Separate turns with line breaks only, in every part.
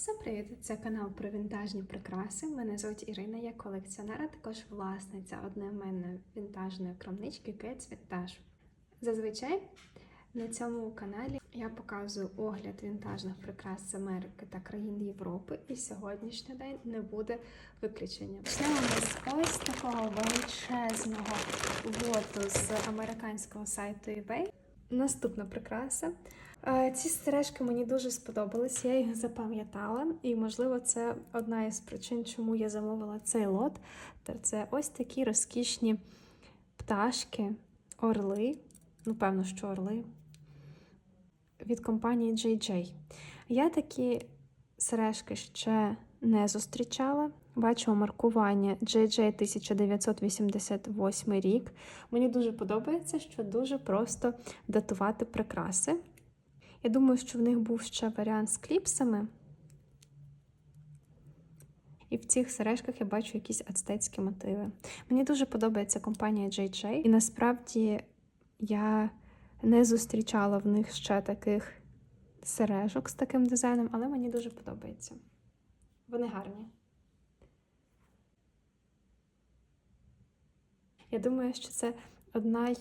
Всім привіт! Це канал про вінтажні прикраси. Мене звуть Ірина, я колекціонер, а також власниця одноіменної вінтажної крамнички Кетс Вінтаж. Зазвичай на цьому каналі я показую огляд вінтажних прикрас з Америки та країн Європи, і сьогоднішній день не буде виключенням. Почнемо з ось такого величезного лоту з американського сайту eBay. Наступна прикраса. Е, Ці стережки мені дуже сподобались, я їх запам'ятала, і, можливо, це одна із причин, чому я замовила цей лот. Та це ось такі розкішні пташки, орли, ну, певно, що орли від компанії JJ. Я такі сережки ще не зустрічала. Бачу маркування JJ 1988 рік. Мені дуже подобається, що дуже просто датувати прикраси. Я думаю, що в них був ще варіант з кліпсами. І в цих сережках я бачу якісь ацтецькі мотиви. Мені дуже подобається компанія JJ, і насправді я не зустрічала в них ще таких сережок з таким дизайном, але мені дуже подобається. Вони гарні. Я думаю, що це одна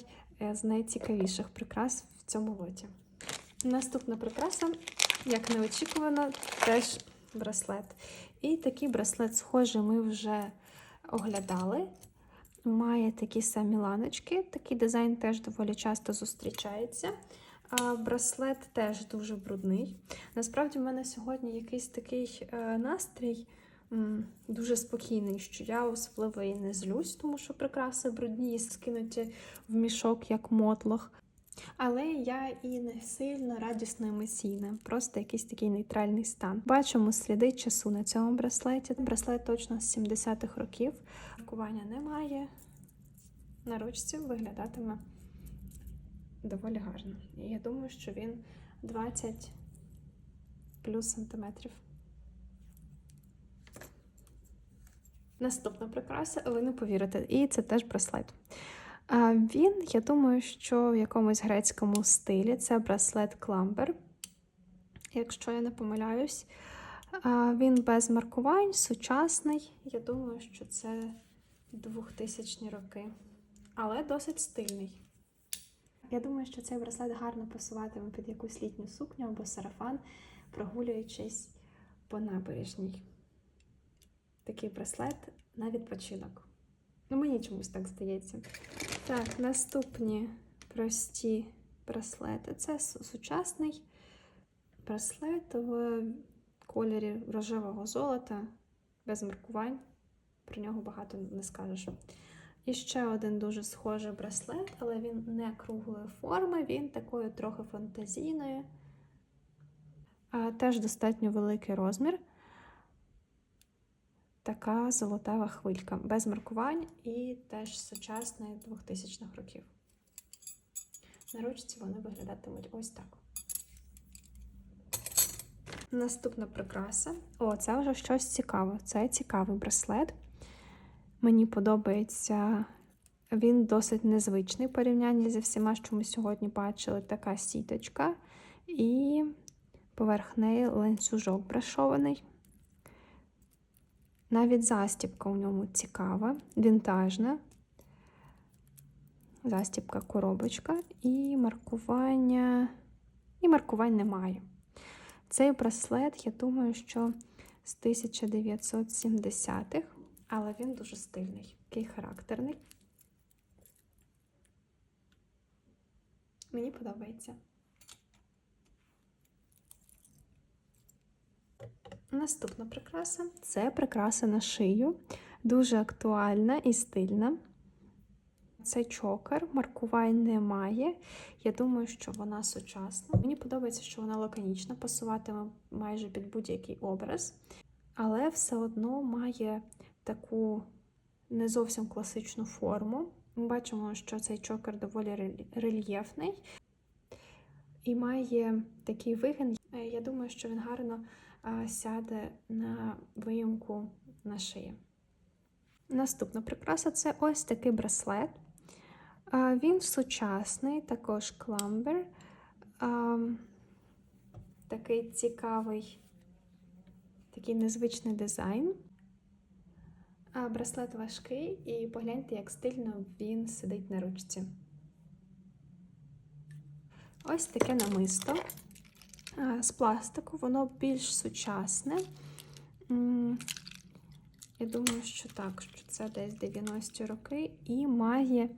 з найцікавіших прикрас в цьому лоті. Наступна прикраса, як неочікувано, теж браслет. І такий браслет, схожий, ми вже оглядали. Має такі самі ланочки. Такий дизайн теж доволі часто зустрічається. А браслет теж дуже брудний. Насправді, в мене сьогодні якийсь такий е, настрій дуже спокійний, що я особливо і не злюсь, тому що прикраси брудні і скинуті в мішок, як мотлох. Але я і не сильно радісно емоційна, просто якийсь такий нейтральний стан. Бачимо сліди часу на цьому браслеті. Браслет точно з 70-х років. Маркування немає. На ручці виглядатиме доволі гарно. І я думаю, що він 20 плюс сантиметрів. Наступна прикраса, ви не повірите, і це теж браслет. Він, я думаю, що в якомусь грецькому стилі це браслет Кламбер, якщо я не помиляюсь. Він без маркувань, сучасний. Я думаю, що це 2000 роки, але досить стильний. Я думаю, що цей браслет гарно пасуватиме під якусь літню сукню або сарафан, прогулюючись по набережній. Такий браслет на відпочинок. Ну, мені чомусь так здається. Так, наступні прості браслети. Це сучасний браслет в кольорі рожевого золота, без маркувань. Про нього багато не скажеш. І ще один дуже схожий браслет, але він не круглої форми, він такою трохи фантазійною. А, Теж достатньо великий розмір така золотава хвилька, без маркувань і теж сучасний 2000-х років. На ручці вони виглядатимуть ось так. Наступна прикраса. О, це вже щось цікаве. Це цікавий браслет. Мені подобається, він досить незвичний в порівнянні зі всіма, що ми сьогодні бачили. Така сіточка, і поверх неї ланцюжок брашований. Навіть застібка у ньому цікава, вінтажна. Застібка коробочка і маркування. І маркувань немає. Цей браслет, я думаю, що з 1970-х, але він дуже стильний, такий характерний. Мені подобається. Наступна прикраса це прикраса на шию, дуже актуальна і стильна. Це чокер, маркувань немає. Я думаю, що вона сучасна. Мені подобається, що вона лаконічна, пасуватиме майже під будь-який образ, але все одно має таку не зовсім класичну форму. Ми бачимо, що цей чокер доволі рельєфний і має такий вигін. Я думаю, що він гарно сяде на виїмку на шиї. Наступна прикраса це ось такий браслет. Він сучасний, також кламбер. Такий цікавий такий незвичний дизайн. Браслет важкий, і погляньте, як стильно він сидить на ручці. Ось таке намисто з пластику, воно більш сучасне. Я думаю, що так, що це десь 90-ті роки, і має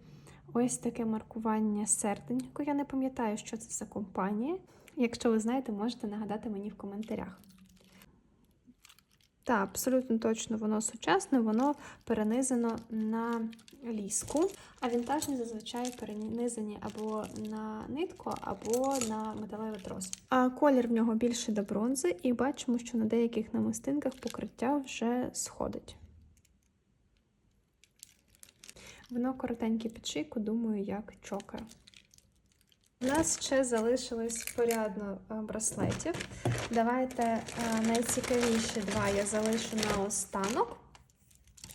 ось таке маркування серденько. Я не пам'ятаю, що це за компанія. Якщо ви знаєте, можете нагадати мені в коментарях. Так, абсолютно точно воно сучасне, воно перенизано на ліску, а вінтажні зазвичай перенизані або на нитку, або на металевий трос. А колір в нього більше до бронзи, і бачимо, що на деяких намистинках покриття вже сходить. Воно коротеньке під шийку, думаю, як чокер. У нас ще залишилось порядно е, браслетів. Давайте е, найцікавіші два я залишу на останок.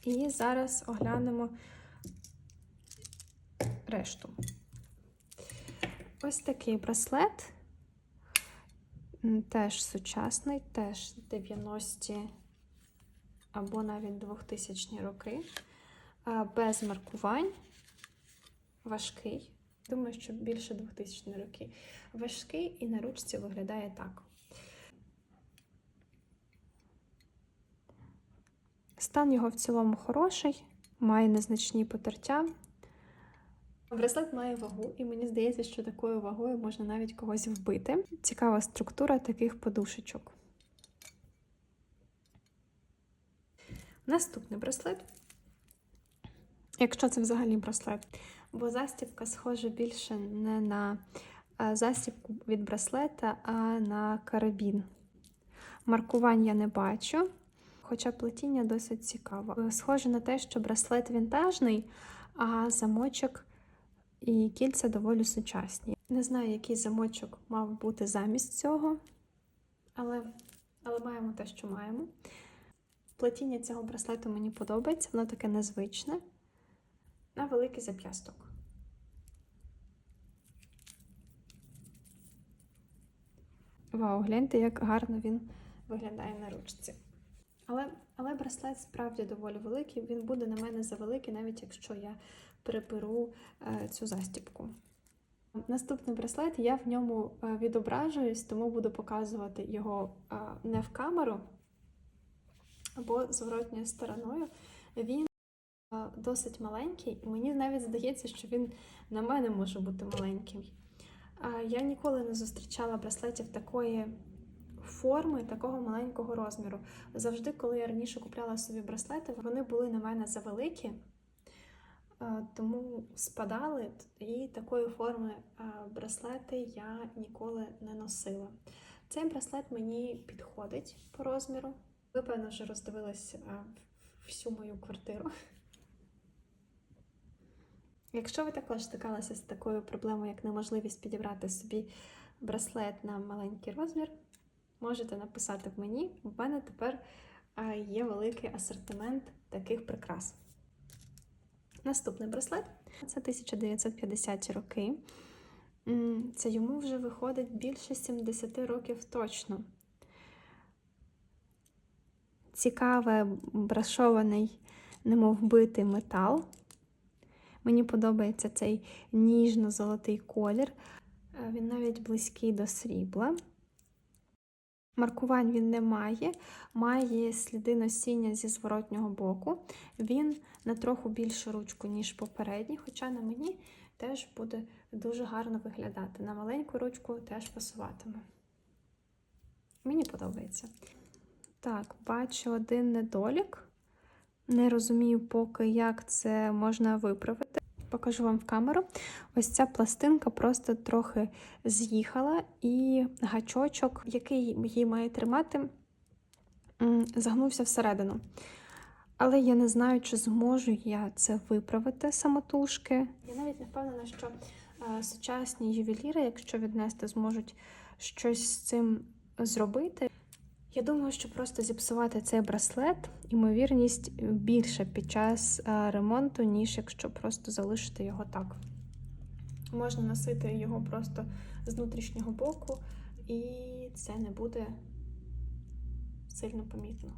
І зараз оглянемо решту. Ось такий браслет. Теж сучасний, теж 90-ті або навіть 2000 роки. Без маркувань. Важкий. Думаю, що більше 2000 роки. Важкий і на ручці виглядає так. Стан його в цілому хороший, має незначні потертя. Браслет має вагу, і мені здається, що такою вагою можна навіть когось вбити. Цікава структура таких подушечок. Наступний браслет. Якщо це взагалі браслет, бо застібка схожа більше не на е, застібку від браслета, а на карабін. Маркувань я не бачу, хоча плетіння досить цікаве. Схоже на те, що браслет вінтажний, а замочок і кільця доволі сучасні. Не знаю, який замочок мав бути замість цього, але, але маємо те, що маємо. Плетіння цього браслету мені подобається, воно таке незвичне на великий зап'ясток. Вау, гляньте, як гарно він виглядає на ручці. Але, але браслет справді доволі великий, він буде на мене завеликий, навіть якщо я переберу е, цю застібку. Наступний браслет, я в ньому е, відображуюсь, тому буду показувати його е, не в камеру, або зворотньою стороною. Він е, досить маленький, і мені навіть здається, що він на мене може бути маленьким. Я ніколи не зустрічала браслетів такої форми, такого маленького розміру. Завжди, коли я раніше купляла собі браслети, вони були на мене завеликі, е, тому спадали, і такої форми е, браслети я ніколи не носила. Цей браслет мені підходить по розміру. Ви, певно, вже роздивились е, всю мою квартиру. Якщо ви також стикалися з такою проблемою, як неможливість підібрати собі браслет на маленький розмір, можете написати в мені. У мене тепер е, є великий асортимент таких прикрас. Наступний браслет це 1950 роки. Це йому вже виходить більше 70 років точно. Цікавий брашований, немов битий метал. Мені подобається цей ніжно-золотий колір. Е, Він навіть близький до срібла. Маркувань він не має, має сліди носіння зі зворотнього боку. Він на трохи більшу ручку, ніж попередній, хоча на мені теж буде дуже гарно виглядати. На маленьку ручку теж пасуватиме. Мені подобається. Так, бачу один недолік. Не розумію поки, як це можна виправити. Покажу вам в камеру. Ось ця пластинка просто трохи з'їхала, і гачочок, який її має тримати, загнувся всередину. Але я не знаю, чи зможу я це виправити самотужки. Я навіть не впевнена, що е, сучасні ювеліри, якщо віднести, зможуть щось з цим зробити. Я думаю, що просто зіпсувати цей браслет, ймовірність більша під час е, ремонту, ніж якщо просто залишити його так. Можна носити його просто з внутрішнього боку, і це не буде сильно помітно.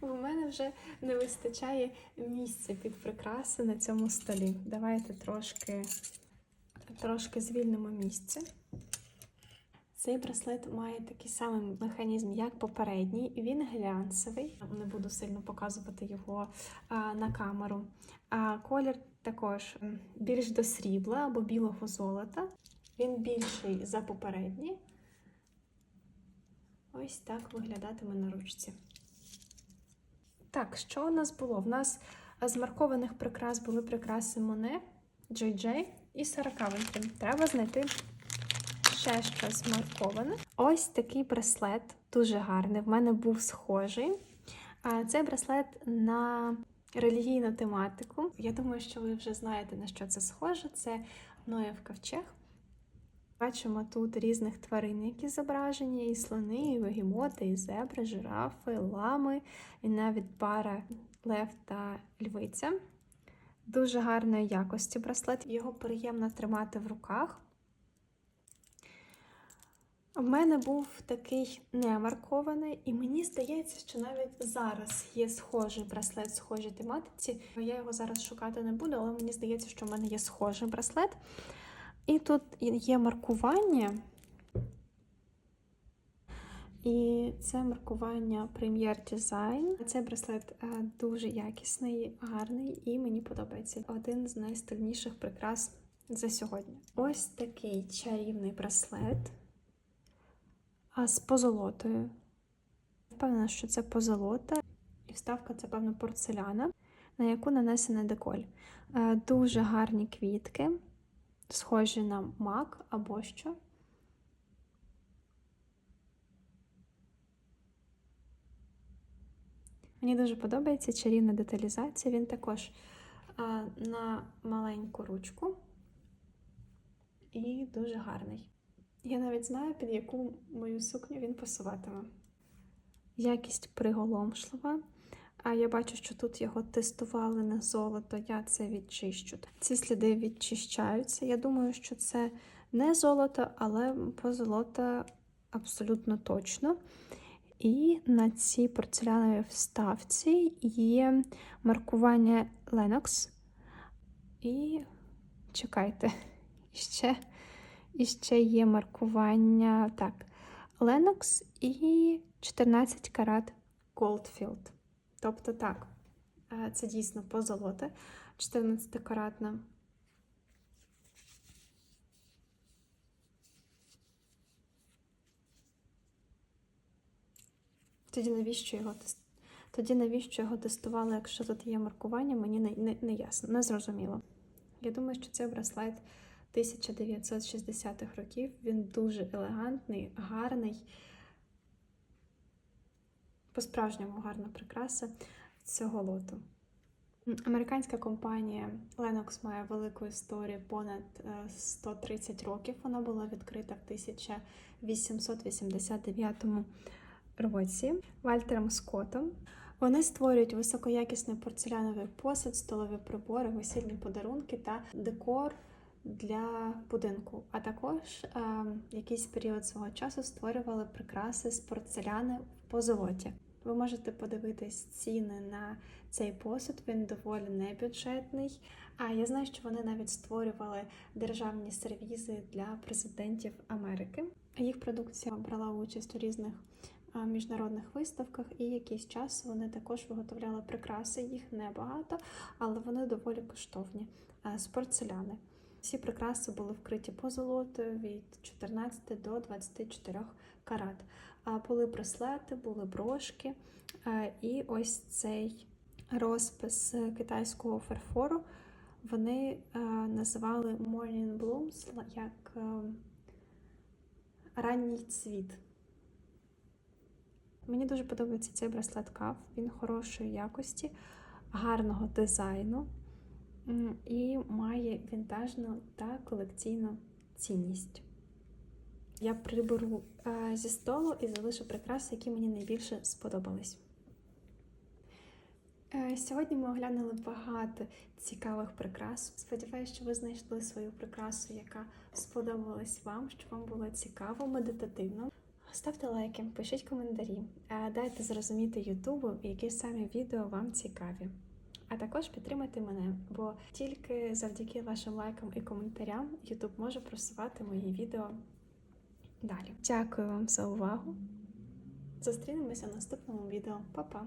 У мене вже не вистачає місця під прикраси на цьому столі. Давайте трошки, трошки звільнимо місце. Цей браслет має такий самий механізм, як попередній. Він глянцевий. Не буду сильно показувати його а, на камеру. А колір також більш до срібла або білого золота. Він більший за попередній. Ось так виглядатиме на ручці. Так, що у нас було? В нас з маркованих прикрас були прикраси Моне, JJ і Sarah Coventry. Треба знайти ще щось марковане. Ось такий браслет, дуже гарний. В мене був схожий. А Цей браслет на релігійну тематику. Я думаю, що ви вже знаєте, на що це схоже. Це Ноєв ковчег. Бачимо тут різних тварин, які зображені: і слони, і вегемоти, і зебри, жирафи, лами, і навіть пара лев та львиця. Дуже гарної якості браслет. Його приємно тримати в руках. У мене був такий немаркований, і мені здається, що навіть зараз є схожий браслет схожій тематиці. Я його зараз шукати не буду, але мені здається, що в мене є схожий браслет. І тут є маркування. І це маркування Premier Design. Цей браслет е, дуже якісний, гарний і мені подобається. Один з найстильніших прикрас за сьогодні. Ось такий чарівний браслет а з позолотою. Впевнена, що це позолота. І вставка це, певно, порцеляна, на яку нанесений деколь. Е, Дуже гарні квітки, схожі на мак або що. Мені дуже подобається чарівна деталізація. Він також а, на маленьку ручку і дуже гарний. Я навіть знаю, під яку мою сукню він пасуватиме. Якість приголомшлива. А я бачу, що тут його тестували на золото, я це відчищу. Ці сліди відчищаються. Я думаю, що це не золото, але позолота абсолютно точно. І на цій порцеляновій вставці є маркування Lennox. І чекайте, ще, і ще є маркування так, Lennox і 14 карат Goldfield. Тобто так, е, це дійсно позолота 14 каратна. Тоді навіщо його. Тоді навіщо його тестували, якщо тут є маркування, мені не, не, не ясно, не зрозуміло. Я думаю, що це браслет 1960-х років. Він дуже елегантний, гарний, по-справжньому гарна прикраса цього лоту. Американська компанія Lennox має велику історію понад е, 130 років. Вона була відкрита в 1889 році Вальтером Скоттом. Вони створюють високоякісний порцеляновий посуд, столові прибори, весільні подарунки та декор для будинку. А також е, якийсь період свого часу створювали прикраси з порцеляни в позолоті. Ви можете подивитись ціни на цей посуд, він доволі небюджетний. А я знаю, що вони навіть створювали державні сервізи для президентів Америки. Їх продукція брала участь у різних міжнародних виставках, і якийсь час вони також виготовляли прикраси. Їх небагато, але вони доволі коштовні а, з порцеляни. Всі прикраси були вкриті позолотою від 14 до 24 карат. Були браслети, були брошки. І ось цей розпис китайського фарфору вони називали Morning Blooms як ранній цвіт. Мені дуже подобається цей браслет кав. Він хорошої якості, гарного дизайну і має вінтажну та колекційну цінність. Я приберу е, зі столу і залишу прикраси, які мені найбільше сподобались. Е, Сьогодні ми оглянули багато цікавих прикрас. Сподіваюся, що ви знайшли свою прикрасу, яка сподобалась вам, що вам було цікаво, медитативно. Ставте лайки, пишіть коментарі, а дайте зрозуміти Ютубу, які саме відео вам цікаві. А також підтримайте мене, бо тільки завдяки вашим лайкам і коментарям Ютуб може просувати мої відео далі. Дякую вам за увагу. Зустрінемося в наступному відео. Па-па!